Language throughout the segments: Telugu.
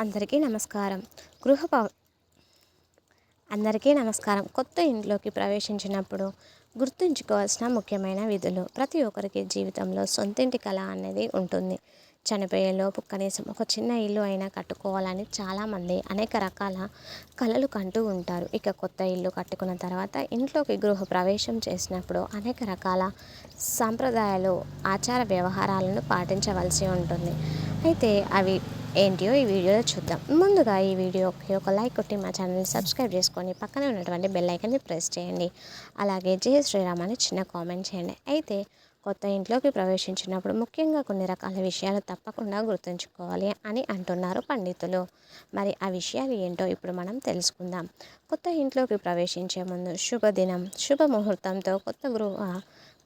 అందరికీ నమస్కారం. గృహ అందరికీ నమస్కారం. కొత్త ఇంట్లోకి ప్రవేశించినప్పుడు గుర్తుంచుకోవాల్సిన ముఖ్యమైన విధులు. ప్రతి ఒక్కరికి జీవితంలో సొంతింటి కళ అనేది ఉంటుంది. చనిపోయేలోపు కనీసం ఒక చిన్న ఇల్లు అయినా కట్టుకోవాలని చాలామంది అనేక రకాల కళలు కంటూ ఉంటారు. ఇక కొత్త ఇల్లు కట్టుకున్న తర్వాత ఇంట్లోకి గృహ ప్రవేశం చేసినప్పుడు అనేక రకాల సాంప్రదాయాలు ఆచార వ్యవహారాలను పాటించవలసి ఉంటుంది. అయితే అవి ఏంటియో ఈ వీడియోలో చూద్దాం. ముందుగా ఈ వీడియోకి ఒక లైక్ కొట్టి మా ఛానల్ని సబ్స్క్రైబ్ చేసుకొని పక్కనే ఉన్నటువంటి బెల్ ఐకన్ని ప్రెస్ చేయండి. అలాగే జయ శ్రీరామ్ అని చిన్న కామెంట్ చేయండి. అయితే కొత్త ఇంట్లోకి ప్రవేశించినప్పుడు ముఖ్యంగా కొన్ని రకాల విషయాలు తప్పకుండా గుర్తుంచుకోవాలి అని అంటున్నారు పండితులు. మరి ఆ విషయాలు ఏంటో ఇప్పుడు మనం తెలుసుకుందాం. కొత్త ఇంట్లోకి ప్రవేశించే ముందు శుభదినం. శుభముహూర్తంతో కొత్త గృహ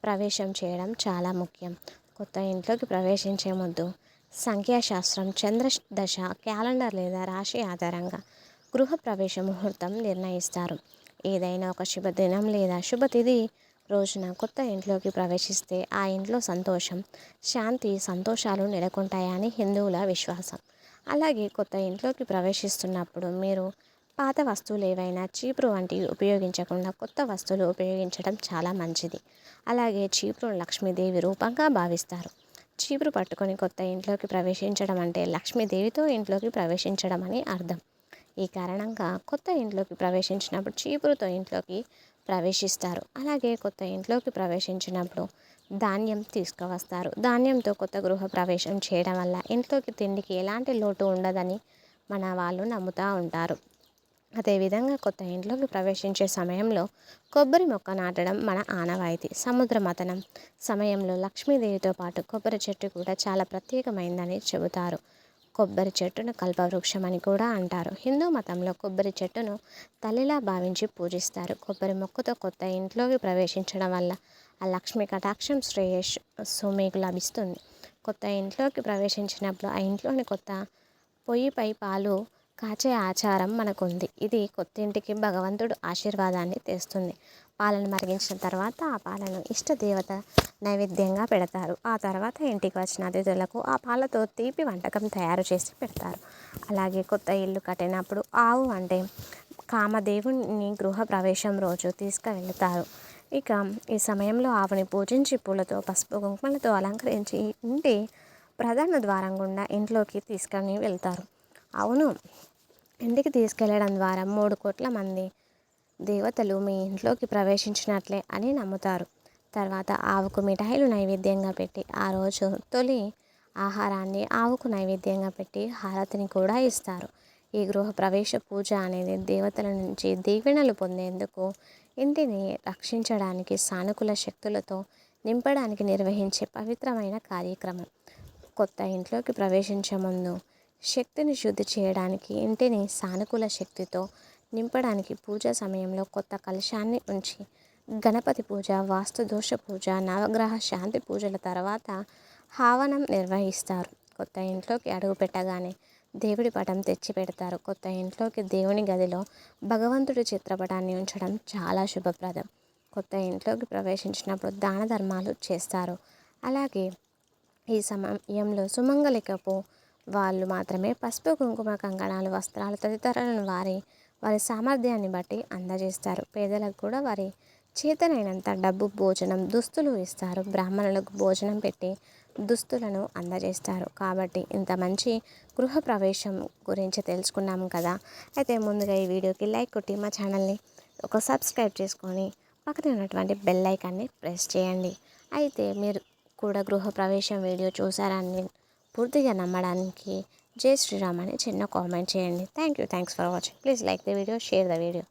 ప్రవేశం చేయడం చాలా ముఖ్యం. కొత్త ఇంట్లోకి ప్రవేశించే ముందు సంఖ్యాశాస్త్రం చంద్ర దశ క్యాలెండర్ లేదా రాశి ఆధారంగా గృహ ప్రవేశ ముహూర్తం నిర్ణయిస్తారు. ఏదైనా ఒక శుభదినం లేదా శుభతిథి రోజున కొత్త ఇంట్లోకి ప్రవేశిస్తే ఆ ఇంట్లో సంతోషం శాంతి సంతోషాలు నెలకొంటాయని హిందువుల విశ్వాసం. అలాగే కొత్త ఇంట్లోకి ప్రవేశిస్తున్నప్పుడు మీరు పాత వస్తువులు ఏవైనా చీపురు వంటివి ఉపయోగించకుండా కొత్త వస్తువులు ఉపయోగించడం చాలా మంచిది. అలాగే చీపురు లక్ష్మీదేవి రూపంగా భావిస్తారు. చీపురు పట్టుకొని కొత్త ఇంట్లోకి ప్రవేశించడం అంటే లక్ష్మీదేవితో ఇంట్లోకి ప్రవేశించడం అని అర్థం. ఈ కారణంగా కొత్త ఇంట్లోకి ప్రవేశించినప్పుడు చీపురుతో ఇంట్లోకి ప్రవేశిస్తారు. అలాగే కొత్త ఇంట్లోకి ప్రవేశించినప్పుడు ధాన్యం తీసుకువస్తారు. ధాన్యంతో కొత్త గృహ ప్రవేశం చేయడం వల్ల ఇంట్లోకి తిండికి ఎలాంటి లోటు ఉండదని మన వాళ్ళు నమ్ముతూ ఉంటారు. అదేవిధంగా కొత్త ఇంట్లోకి ప్రవేశించే సమయంలో కొబ్బరి మొక్క నాటడం మన ఆనవాయితీ సముద్ర మతనం సమయంలో లక్ష్మీదేవితో పాటు కొబ్బరి చెట్టు కూడా చాలా ప్రత్యేకమైందని చెబుతారు. కొబ్బరి చెట్టును కల్పవృక్షం అని కూడా అంటారు. హిందూ మతంలో కొబ్బరి చెట్టును తల్లిలా భావించి పూజిస్తారు. కొబ్బరి మొక్కతో కొత్త ఇంట్లోకి ప్రవేశించడం వల్ల ఆ లక్ష్మి కటాక్షం శ్రేయస్ మీకు లభిస్తుంది. కొత్త ఇంట్లోకి ప్రవేశించినప్పుడు ఆ ఇంట్లోని కొత్త పొయ్యిపై పాలు కాచే ఆచారం మనకుంది. ఇది కొత్తింటికి భగవంతుడు ఆశీర్వాదాన్ని తెస్తుంది. పాలను మరిగించిన తర్వాత ఆ పాలను ఇష్ట దేవత నైవేద్యంగా పెడతారు. ఆ తర్వాత ఇంటికి వచ్చిన అతిథులకు ఆ పాలతో తీపి వంటకం తయారు చేసి పెడతారు. అలాగే కొత్త ఇల్లు కట్టినప్పుడు ఆవు అంటే కామదేవుని గృహ ప్రవేశం రోజు తీసుకువెళతారు. ఇక ఈ సమయంలో ఆవుని పూజించి పూలతో పసుపు కుంకుమలతో అలంకరించి ఇంటి ప్రధాన ద్వారం గుండా ఇంట్లోకి తీసుకొని వెళ్తారు. అవును. ఇంటికి తీసుకెళ్ళడం ద్వారా మూడు కోట్ల మంది దేవతలు మీ ఇంట్లోకి ప్రవేశించినట్లే అని నమ్ముతారు. తర్వాత ఆవుకు మిఠాయిలు నైవేద్యంగా పెట్టి ఆ రోజు తొలి ఆహారాన్ని ఆవుకు నైవేద్యంగా పెట్టి హారతిని కూడా ఇస్తారు. ఈ గృహ ప్రవేశ పూజ అనేది దేవతల నుంచి దీవెనలు పొందేందుకు ఇంటిని రక్షించడానికి సానుకూల శక్తులతో నింపడానికి నిర్వహించే పవిత్రమైన కార్యక్రమం. కొత్త ఇంట్లోకి ప్రవేశించే ముందు శక్తిని శుద్ధి చేయడానికి ఇంటిని సానుకూల శక్తితో నింపడానికి పూజ సమయంలో కొత్త కలశాన్ని ఉంచి గణపతి పూజ వాస్తుదోష పూజ నవగ్రహ శాంతి పూజల తర్వాత హావనం నిర్వహిస్తారు. కొత్త ఇంట్లోకి అడుగు పెట్టగానే దేవుడి పటం తెచ్చి పెడతారు. కొత్త ఇంట్లోకి దేవుని గదిలో భగవంతుడి చిత్రపటాన్ని ఉంచడం చాలా శుభప్రదం. కొత్త ఇంట్లోకి ప్రవేశించినప్పుడు దాన ధర్మాలు చేస్తారు. అలాగే ఈ సమయంలో సుమంగళికపు వాళ్ళు మాత్రమే పసుపు కుంకుమ కంకణాలు వస్త్రాలు తదితరాలను వారి వారి సామర్థ్యాన్ని బట్టి అందజేస్తారు. పేదలకు కూడా వారి చేతనైనంత డబ్బు భోజనం దుస్తులు ఇస్తారు. బ్రాహ్మణులకు భోజనం పెట్టి దుస్తులను అందజేస్తారు. కాబట్టి ఇంత మంచి గృహ ప్రవేశం గురించి తెలుసుకున్నాము కదా. అయితే ముందుగా ఈ వీడియోకి లైక్ కొట్టి మా ఛానల్ని ఒక సబ్స్క్రైబ్ చేసుకొని పక్కన ఉన్నటువంటి బెల్ ఐకాన్ని ప్రెస్ చేయండి. అయితే మీరు కూడా గృహ ప్రవేశం వీడియో చూసారని పూర్తిగా నమ్మడానికి జై శ్రీరామ్ అని చిన్న కామెంట్ చేయండి. Thank you thanks for watching please like the video share the video